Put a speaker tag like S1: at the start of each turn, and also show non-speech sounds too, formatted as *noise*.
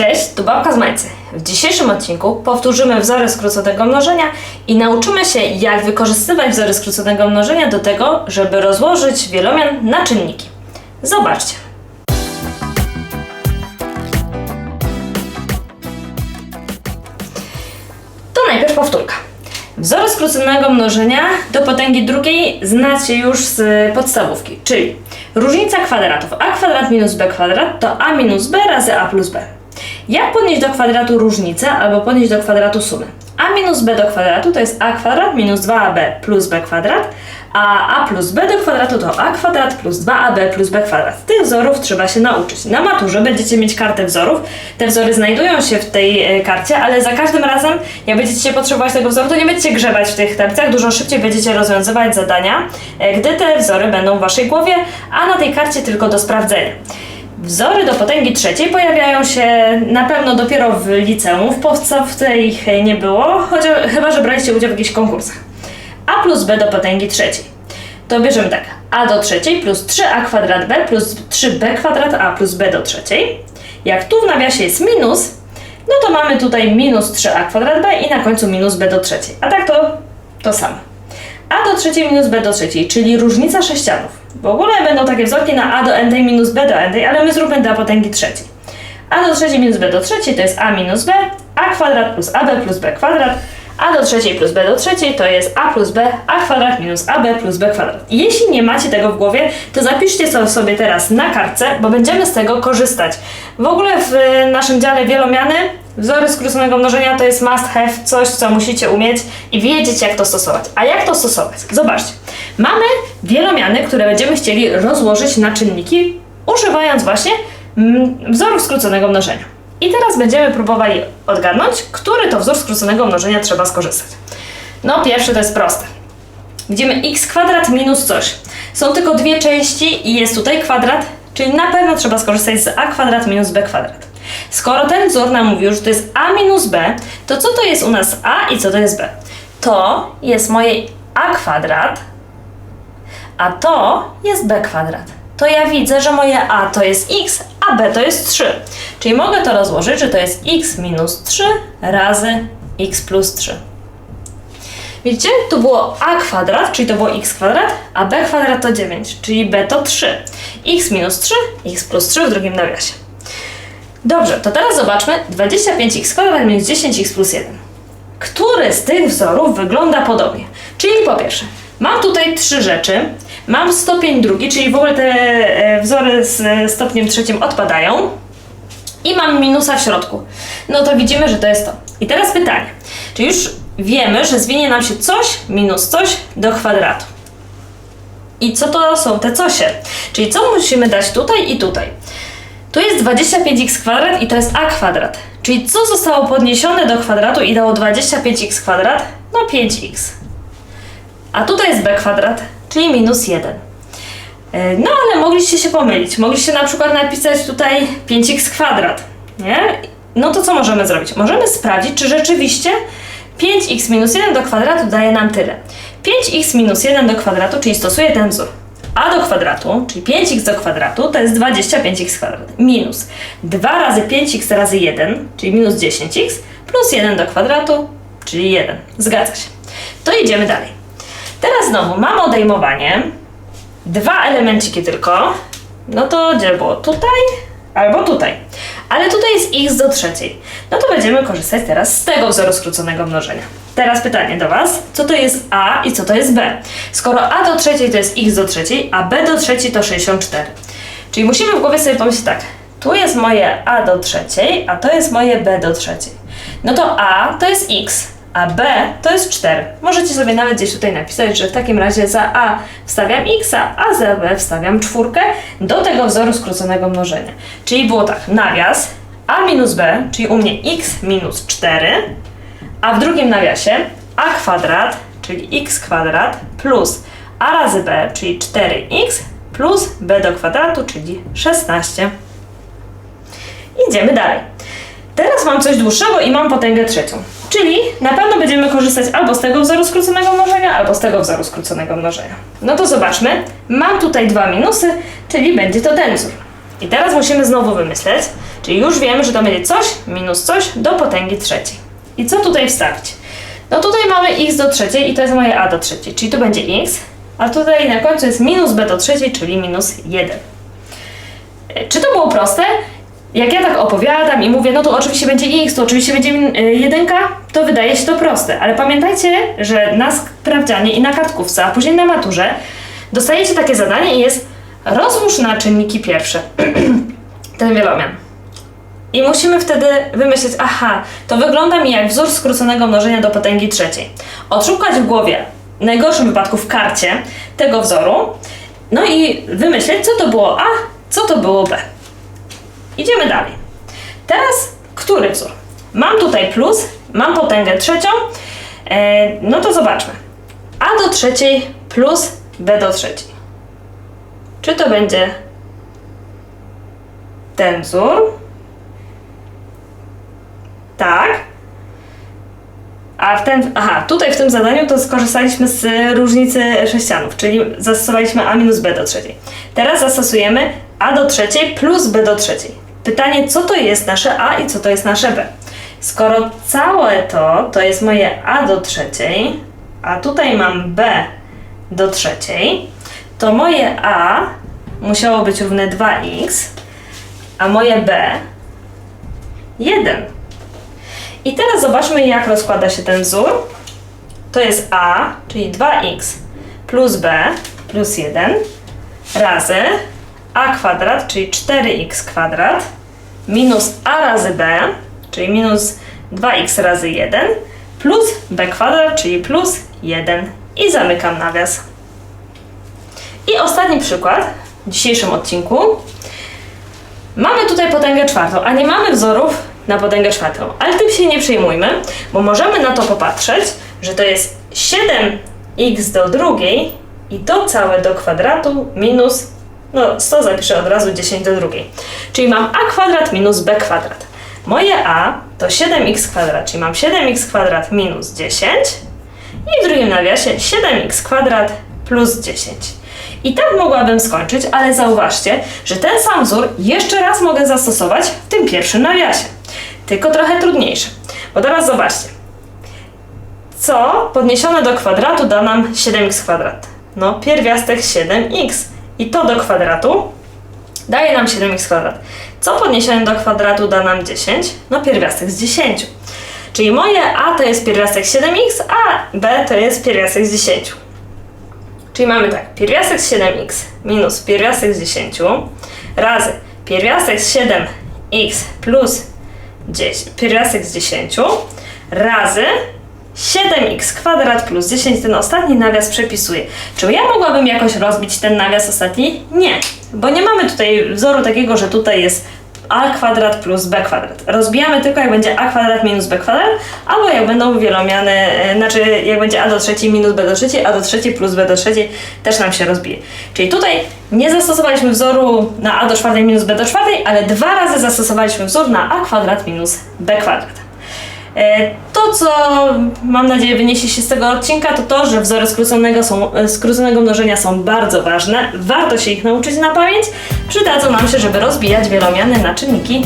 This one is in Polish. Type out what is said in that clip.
S1: Cześć, tu Babka z Majcy. W dzisiejszym odcinku powtórzymy wzory skróconego mnożenia i nauczymy się, jak wykorzystywać wzory skróconego mnożenia do tego, żeby rozłożyć wielomian na czynniki. Zobaczcie. To najpierw powtórka. Wzory skróconego mnożenia do potęgi drugiej znacie już z podstawówki, czyli różnica kwadratów a kwadrat minus b kwadrat to a minus b razy a plus b. Jak podnieść do kwadratu różnicę albo podnieść do kwadratu sumy? a minus b do kwadratu to jest a kwadrat minus 2ab plus b kwadrat, a a plus b do kwadratu to a kwadrat plus 2ab plus b kwadrat. Tych wzorów trzeba się nauczyć. Na maturze będziecie mieć kartę wzorów. Te wzory znajdują się w tej e, karcie, ale za każdym razem, jak będziecie potrzebować tego wzoru, to nie będziecie grzebać w tych tablicach, dużo szybciej będziecie rozwiązywać zadania, e, gdy te wzory będą w waszej głowie, a na tej karcie tylko do sprawdzenia. Wzory do potęgi trzeciej pojawiają się na pewno dopiero w liceum, w podstawce ich nie było, chociaż, chyba że braliście udział w jakichś konkursach. a plus b do potęgi trzeciej. To bierzemy tak, a do trzeciej plus 3a kwadrat b plus 3b kwadrat a plus b do trzeciej. Jak tu w nawiasie jest minus, no to mamy tutaj minus 3a kwadrat b i na końcu minus b do trzeciej. A tak to to samo. A do trzeciej minus b do trzeciej, czyli różnica sześcianów. W ogóle będą takie wzorki na a do n minus b do n, ale my zróbmy dla potęgi trzeciej. a do trzeciej minus b do trzeciej to jest a minus b, a kwadrat plus ab plus b kwadrat, a do trzeciej plus b do trzeciej to jest a plus b, a kwadrat minus ab plus b kwadrat. Jeśli nie macie tego w głowie, to zapiszcie to sobie teraz na kartce, bo będziemy z tego korzystać. W ogóle w naszym dziale wielomiany wzory skróconego mnożenia to jest must have, coś co musicie umieć i wiedzieć jak to stosować. A jak to stosować? Zobaczcie. Mamy wielomiany, które będziemy chcieli rozłożyć na czynniki, używając właśnie mm, wzorów skróconego mnożenia. I teraz będziemy próbowali odgadnąć, który to wzór skróconego mnożenia trzeba skorzystać. No, pierwszy to jest proste. Widzimy x kwadrat minus coś. Są tylko dwie części i jest tutaj kwadrat, czyli na pewno trzeba skorzystać z a kwadrat minus b kwadrat. Skoro ten wzór nam mówił, że to jest a minus b, to co to jest u nas a i co to jest b? To jest moje a kwadrat, a to jest b kwadrat. To ja widzę, że moje a to jest x, a b to jest 3. Czyli mogę to rozłożyć, że to jest x minus 3 razy x plus 3. Widzicie? Tu było a kwadrat, czyli to było x kwadrat, a b kwadrat to 9, czyli b to 3. x minus 3, x plus 3 w drugim nawiasie. Dobrze, to teraz zobaczmy 25x kwadrat minus 10x plus 1. Który z tych wzorów wygląda podobnie? Czyli po pierwsze, mam tutaj trzy rzeczy. Mam stopień drugi, czyli w ogóle te e, wzory z e, stopniem trzecim odpadają. I mam minusa w środku. No to widzimy, że to jest to. I teraz pytanie. Czy już wiemy, że zwinie nam się coś minus coś do kwadratu? I co to są te cosie? Czyli co musimy dać tutaj i tutaj? Tu jest 25x kwadrat i to jest a kwadrat. Czyli co zostało podniesione do kwadratu i dało 25x kwadrat? No 5x. A tutaj jest b kwadrat, czyli minus 1. Yy, No ale mogliście się pomylić. Mogliście na przykład napisać tutaj 5x kwadrat, nie? No to co możemy zrobić? Możemy sprawdzić, czy rzeczywiście 5x minus 1 do kwadratu daje nam tyle. 5x minus 1 do kwadratu, czyli stosuję ten wzór. A do kwadratu, czyli 5x do kwadratu, to jest 25x kwadrat. Minus 2 razy 5x razy 1, czyli minus 10x, plus 1 do kwadratu, czyli 1. Zgadza się. To idziemy dalej. Teraz znowu mamy odejmowanie. Dwa elemenciki tylko. No to gdzie było? Tutaj albo tutaj. Ale tutaj jest x do trzeciej. No to będziemy korzystać teraz z tego wzoru skróconego mnożenia. Teraz pytanie do Was. Co to jest a i co to jest b? Skoro a do trzeciej to jest x do trzeciej, a b do trzeciej to 64. Czyli musimy w głowie sobie pomyśleć tak. Tu jest moje a do trzeciej, a to jest moje b do trzeciej. No to a to jest x, a b to jest 4. Możecie sobie nawet gdzieś tutaj napisać, że w takim razie za a wstawiam x, a za b wstawiam czwórkę do tego wzoru skróconego mnożenia. Czyli było tak, nawias a minus b, czyli u mnie x minus 4, a w drugim nawiasie a kwadrat, czyli x kwadrat plus a razy b, czyli 4x plus b do kwadratu, czyli 16. Idziemy dalej. Teraz mam coś dłuższego i mam potęgę trzecią. Czyli na pewno będziemy korzystać albo z tego wzoru skróconego mnożenia, albo z tego wzoru skróconego mnożenia. No to zobaczmy. Mam tutaj dwa minusy, czyli będzie to ten wzór. I teraz musimy znowu wymyśleć, czyli już wiemy, że to będzie coś minus coś do potęgi trzeciej. I co tutaj wstawić? No tutaj mamy x do trzeciej i to jest moje a do trzeciej, czyli tu będzie x, a tutaj na końcu jest minus b do trzeciej, czyli minus 1. E, Czy to było proste? Jak ja tak opowiadam i mówię, no to oczywiście będzie x, to oczywiście będzie y, jedynka, to wydaje się to proste. Ale pamiętajcie, że na sprawdzianie i na kartkówce, a później na maturze dostajecie takie zadanie i jest rozłóż na czynniki pierwsze *clears throat* ten wielomian. I musimy wtedy wymyślić, aha, to wygląda mi jak wzór skróconego mnożenia do potęgi trzeciej. Odszukać w głowie, w najgorszym wypadku w karcie, tego wzoru, no i wymyśleć, co to było A, co to było B. Idziemy dalej. Teraz, który wzór? Mam tutaj plus, mam potęgę trzecią, e, no to zobaczmy. A do trzeciej plus B do trzeciej. Czy to będzie ten wzór? Tak. A w ten, aha, tutaj w tym zadaniu to skorzystaliśmy z różnicy sześcianów, czyli zastosowaliśmy a minus b do trzeciej. Teraz zastosujemy a do trzeciej plus b do trzeciej. Pytanie, co to jest nasze a i co to jest nasze b? Skoro całe to, to jest moje a do trzeciej, a tutaj mam b do trzeciej, to moje a musiało być równe 2x, a moje b 1. I teraz zobaczmy, jak rozkłada się ten wzór. To jest a, czyli 2x plus b plus 1 razy a kwadrat, czyli 4x kwadrat minus a razy b, czyli minus 2x razy 1 plus b kwadrat, czyli plus 1 i zamykam nawias. I ostatni przykład w dzisiejszym odcinku. Mamy tutaj potęgę czwartą, a nie mamy wzorów na potęgę czwartą. Ale tym się nie przejmujmy, bo możemy na to popatrzeć, że to jest 7x do drugiej i to całe do kwadratu minus, no 100 zapiszę od razu 10 do drugiej. Czyli mam a kwadrat minus b kwadrat. Moje a to 7x kwadrat, czyli mam 7x kwadrat minus 10 i w drugim nawiasie 7x kwadrat plus 10. I tak mogłabym skończyć, ale zauważcie, że ten sam wzór jeszcze raz mogę zastosować w tym pierwszym nawiasie. Tylko trochę trudniejszy. Bo teraz zobaczcie. Co podniesione do kwadratu da nam 7x kwadrat? No, pierwiastek 7x. I to do kwadratu daje nam 7x kwadrat. Co podniesione do kwadratu da nam 10? No, pierwiastek z 10. Czyli moje a to jest pierwiastek 7x, a b to jest pierwiastek z 10. Czyli mamy tak, pierwiastek z 7x minus pierwiastek z 10 razy pierwiastek z 7x plus 10, pierwiastek z 10 razy 7x kwadrat plus 10, ten ostatni nawias przepisuję. Czy ja mogłabym jakoś rozbić ten nawias ostatni? Nie, bo nie mamy tutaj wzoru takiego, że tutaj jest a kwadrat plus b kwadrat. Rozbijamy tylko jak będzie a kwadrat minus b kwadrat, albo jak będą wielomiany, e, znaczy jak będzie a do trzeciej minus b do trzeciej, a do trzeciej plus b do trzeciej też nam się rozbije. Czyli tutaj nie zastosowaliśmy wzoru na a do czwartej minus b do czwartej, ale dwa razy zastosowaliśmy wzór na a kwadrat minus b kwadrat. E, To, co mam nadzieję wyniesie się z tego odcinka, to to, że wzory skróconego, są, e, skróconego mnożenia są bardzo ważne. Warto się ich nauczyć na pamięć. Przydadzą nam się, żeby rozbijać wielomiany na czynniki